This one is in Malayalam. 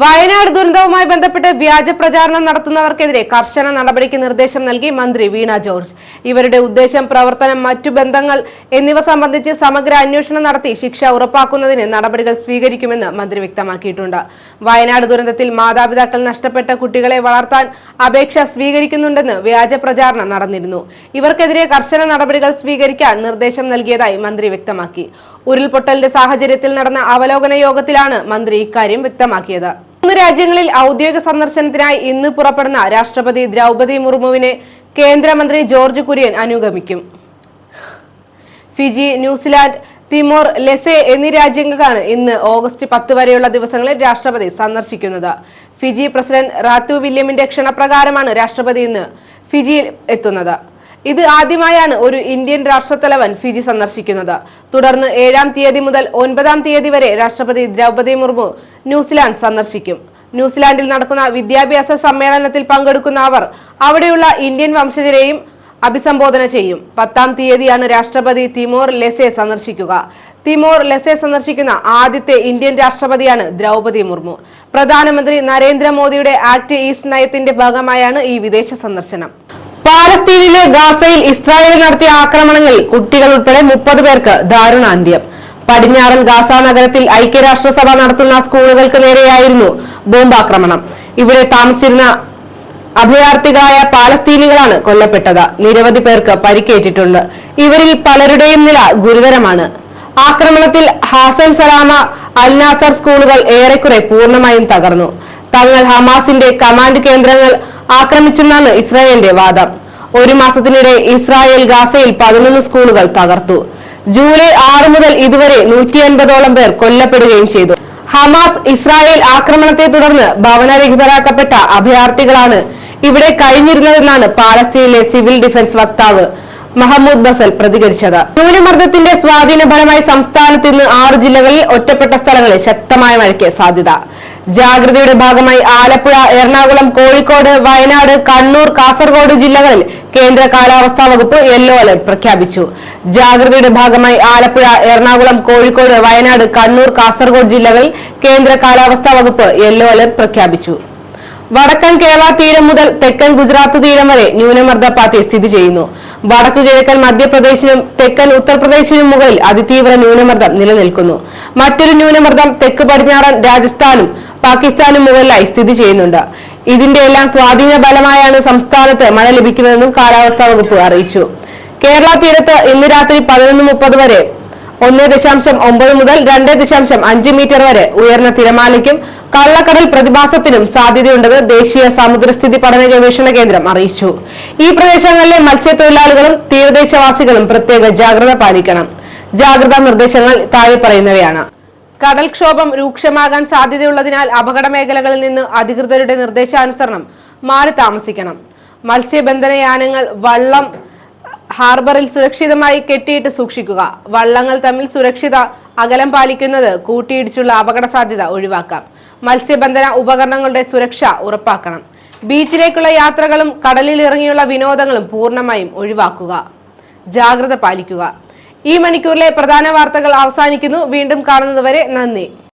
വയനാട് ദുരന്തവുമായി ബന്ധപ്പെട്ട് വ്യാജ പ്രചാരണം നടത്തുന്നവർക്കെതിരെ കർശന നടപടിക്ക് നിർദ്ദേശം നൽകി മന്ത്രി വീണ ജോർജ്. ഇവരുടെ ഉദ്ദേശം പ്രവർത്തനം മറ്റു ബന്ധങ്ങൾ എന്നിവ സംബന്ധിച്ച് സമഗ്ര അന്വേഷണം നടത്തി ശിക്ഷ ഉറപ്പാക്കുന്നതിന് നടപടികൾ സ്വീകരിക്കുമെന്ന് മന്ത്രി വ്യക്തമാക്കിയിട്ടുണ്ട്. വയനാട് ദുരന്തത്തിൽ മാതാപിതാക്കൾ നഷ്ടപ്പെട്ട കുട്ടികളെ വളർത്താൻ അപേക്ഷ സ്വീകരിക്കുന്നുണ്ടെന്ന് വ്യാജ പ്രചാരണം നടന്നിരുന്നു. ഇവർക്കെതിരെ കർശന നടപടികൾ സ്വീകരിക്കാൻ നിർദ്ദേശം നൽകിയതായി മന്ത്രി വ്യക്തമാക്കി. ഉരുൾപൊട്ടലിന്റെ സാഹചര്യത്തിൽ നടന്ന അവലോകന യോഗത്തിലാണ് മന്ത്രി ഇക്കാര്യം വ്യക്തമാക്കിയത്. രാജ്യങ്ങളിൽ ഔദ്യോഗിക സന്ദർശനത്തിനായി ഇന്ന് പുറപ്പെടുന്ന രാഷ്ട്രപതി ദ്രൗപദി മുർമുവിനെ കേന്ദ്രമന്ത്രി George Kurian അനുഗമിക്കും. Fiji New Zealand Timor Leste എന്നീ രാജ്യങ്ങൾക്കാണ് ഇന്ന് ഓഗസ്റ്റ് പത്ത് വരെയുള്ള ദിവസങ്ങളിൽ രാഷ്ട്രപതി സന്ദർശിക്കുന്നത്. ഫിജി പ്രസിഡന്റ് റാത്തു വില്യമിന്റെ ക്ഷണപ്രകാരമാണ് രാഷ്ട്രപതി ഇന്ന് ഫിജിയിൽ എത്തുന്നത്. ഇത് ആദ്യമായാണ് ഒരു ഇന്ത്യൻ രാഷ്ട്രത്തലവൻ ഫിജി സന്ദർശിക്കുന്നത്. തുടർന്ന് ഏഴാം തീയതി മുതൽ ഒൻപതാം തീയതി വരെ രാഷ്ട്രപതി ദ്രൗപദി മുർമു ന്യൂസിലാൻഡ് സന്ദർശിക്കും. ന്യൂസിലാൻഡിൽ നടക്കുന്ന വിദ്യാഭ്യാസ സമ്മേളനത്തിൽ പങ്കെടുക്കുന്ന അവർ അവിടെയുള്ള ഇന്ത്യൻ വംശജരെയും അഭിസംബോധന ചെയ്യും. പത്താം തീയതിയാണ് രാഷ്ട്രപതി തിമോർ ലെസെ സന്ദർശിക്കുക. തിമോർ ലെസെ സന്ദർശിക്കുന്ന ആദ്യത്തെ ഇന്ത്യൻ രാഷ്ട്രപതിയാണ് ദ്രൗപദി മുർമു. പ്രധാനമന്ത്രി നരേന്ദ്രമോദിയുടെ ആക്ട് ഈസ്റ്റ് നയത്തിന്റെ ഭാഗമായാണ് ഈ വിദേശ സന്ദർശനം. പാലസ്തീനിലെ ഗാസയിൽ ഇസ്രായേൽ നടത്തിയ ആക്രമണങ്ങളിൽ കുട്ടികൾ ഉൾപ്പെടെ മുപ്പത് പേർക്ക് ദാരുണാന്ത്യം. പടിഞ്ഞാറൻ ഗാസ നഗരത്തിൽ ഐക്യരാഷ്ട്രസഭ നടത്തുന്ന സ്കൂളുകൾക്ക് നേരെയായിരുന്നു ബോംബാക്രമണം. ഇവിടെ താമസിച്ചിരുന്ന അഭയാർത്ഥികളായ പാലസ്തീനികളാണ് കൊല്ലപ്പെട്ടത്. നിരവധി പേർക്ക് പരിക്കേറ്റിട്ടുണ്ട്. ഇവരിൽ പലരുടെയും നില ഗുരുതരമാണ്. ആക്രമണത്തിൽ ഹാസൻ സലാമ അൽനാസർ സ്കൂളുകൾ ഏറെക്കുറെ പൂർണമായും തകർന്നു. തങ്ങൾ ഹമാസിന്റെ കമാൻഡ് കേന്ദ്രങ്ങൾ ആക്രമിച്ചെന്നാണ് ഇസ്രായേലിന്റെ വാദം. ഒരു മാസത്തിനിടെ ഇസ്രായേൽ ഗാസയിൽ പതിനൊന്ന് സ്കൂളുകൾ തകർത്തു. ജൂലൈ ആറ് മുതൽ ഇതുവരെ നൂറ്റി അൻപതോളം പേർ കൊല്ലപ്പെടുകയും ചെയ്തു. ഹമാസ് ഇസ്രായേൽ ആക്രമണത്തെ തുടർന്ന് ഭവനരഹിതരാക്കപ്പെട്ട അഭയാർത്ഥികളാണ് ഇവിടെ കഴിഞ്ഞിരുന്നതെന്നാണ് പാലസ്തീനിലെ സിവിൽ ഡിഫൻസ് വക്താവ് മഹമ്മൂദ് ബസൽ പ്രതികരിച്ചത്. ന്യൂനമർദ്ദത്തിന്റെ സ്വാധീന ഫലമായി സംസ്ഥാനത്ത് ഇന്ന് ആറ് ജില്ലകളിൽ ഒറ്റപ്പെട്ട സ്ഥലങ്ങളിൽ ശക്തമായ മഴയ്ക്ക് സാധ്യത. ജാഗ്രതയുടെ ഭാഗമായി ആലപ്പുഴ എറണാകുളം കോഴിക്കോട് വയനാട് കണ്ണൂർ കാസർഗോഡ് ജില്ലകളിൽ കേന്ദ്ര കാലാവസ്ഥാ വകുപ്പ് യെല്ലോ അലർട്ട് പ്രഖ്യാപിച്ചു. ജാഗ്രതയുടെ ഭാഗമായി ആലപ്പുഴ എറണാകുളം കോഴിക്കോട് വയനാട് കണ്ണൂർ കാസർഗോഡ് ജില്ലകളിൽ കേന്ദ്ര കാലാവസ്ഥാ വകുപ്പ് യെല്ലോ അലർട്ട് പ്രഖ്യാപിച്ചു. വടക്കൻ കേരള തീരം മുതൽ തെക്കൻ ഗുജറാത്ത് തീരം വരെ ന്യൂനമർദ്ദ പാത്തി സ്ഥിതി ചെയ്യുന്നു. വടക്കു കിഴക്കൻ മധ്യപ്രദേശിനും തെക്കൻ ഉത്തർപ്രദേശിനും മുകളിൽ അതിതീവ്ര ന്യൂനമർദ്ദം നിലനിൽക്കുന്നു. മറ്റൊരു ന്യൂനമർദ്ദം തെക്ക് പടിഞ്ഞാറൻ രാജസ്ഥാനും പാകിസ്ഥാനും മുകളിലായി സ്ഥിതി ചെയ്യുന്നുണ്ട്. ഇതിന്റെ എല്ലാം സ്വാധീന ഫലമായാണ് സംസ്ഥാനത്ത് മഴ ലഭിക്കുന്നതെന്നും കാലാവസ്ഥാ വകുപ്പ് അറിയിച്ചു. കേരള തീരത്ത് ഇന്ന് രാത്രി പതിനൊന്ന് മുപ്പത് വരെ ഒന്ന് ദശാംശം ഒമ്പത് മുതൽ രണ്ട് ദശാംശം അഞ്ച് മീറ്റർ വരെ ഉയർന്ന തിരമാലയ്ക്കും കള്ളക്കടൽ പ്രതിഭാസത്തിനും സാധ്യതയുണ്ടെന്ന് ദേശീയ സമുദ്രസ്ഥിതി പഠന ഗവേഷണ കേന്ദ്രം അറിയിച്ചു. ഈ പ്രദേശങ്ങളിലെ മത്സ്യത്തൊഴിലാളികളും തീരദേശവാസികളും പ്രത്യേക ജാഗ്രത പാലിക്കണം. ജാഗ്രതാ നിർദ്ദേശങ്ങൾ താഴെ പറയുന്നവയാണ്. കടൽക്ഷോഭം രൂക്ഷമാകാൻ സാധ്യതയുള്ളതിനാൽ അപകട മേഖലകളിൽ നിന്ന് അധികൃതരുടെ നിർദ്ദേശാനുസരണം മാറി താമസിക്കണം. മത്സ്യബന്ധന യാനങ്ങൾ വള്ളം ഹാർബറിൽ സുരക്ഷിതമായി കെട്ടിയിട്ട് സൂക്ഷിക്കുക. വള്ളങ്ങൾ തമ്മിൽ സുരക്ഷിത അകലം പാലിക്കുന്നത് കൂട്ടിയിടിച്ചുള്ള അപകട സാധ്യത ഒഴിവാക്കാം. മത്സ്യബന്ധന ഉപകരണങ്ങളുടെ സുരക്ഷ ഉറപ്പാക്കണം. ബീച്ചിലേക്കുള്ള യാത്രകളും കടലിൽ ഇറങ്ങിയുള്ള വിനോദങ്ങളും പൂർണമായും ഒഴിവാക്കുക. ജാഗ്രത പാലിക്കുക. ഈ മണിക്കൂറിലെ പ്രധാന വാർത്തകൾ അവസാനിക്കുന്നു. വീണ്ടും കാണുന്നതുവരെ നന്ദി.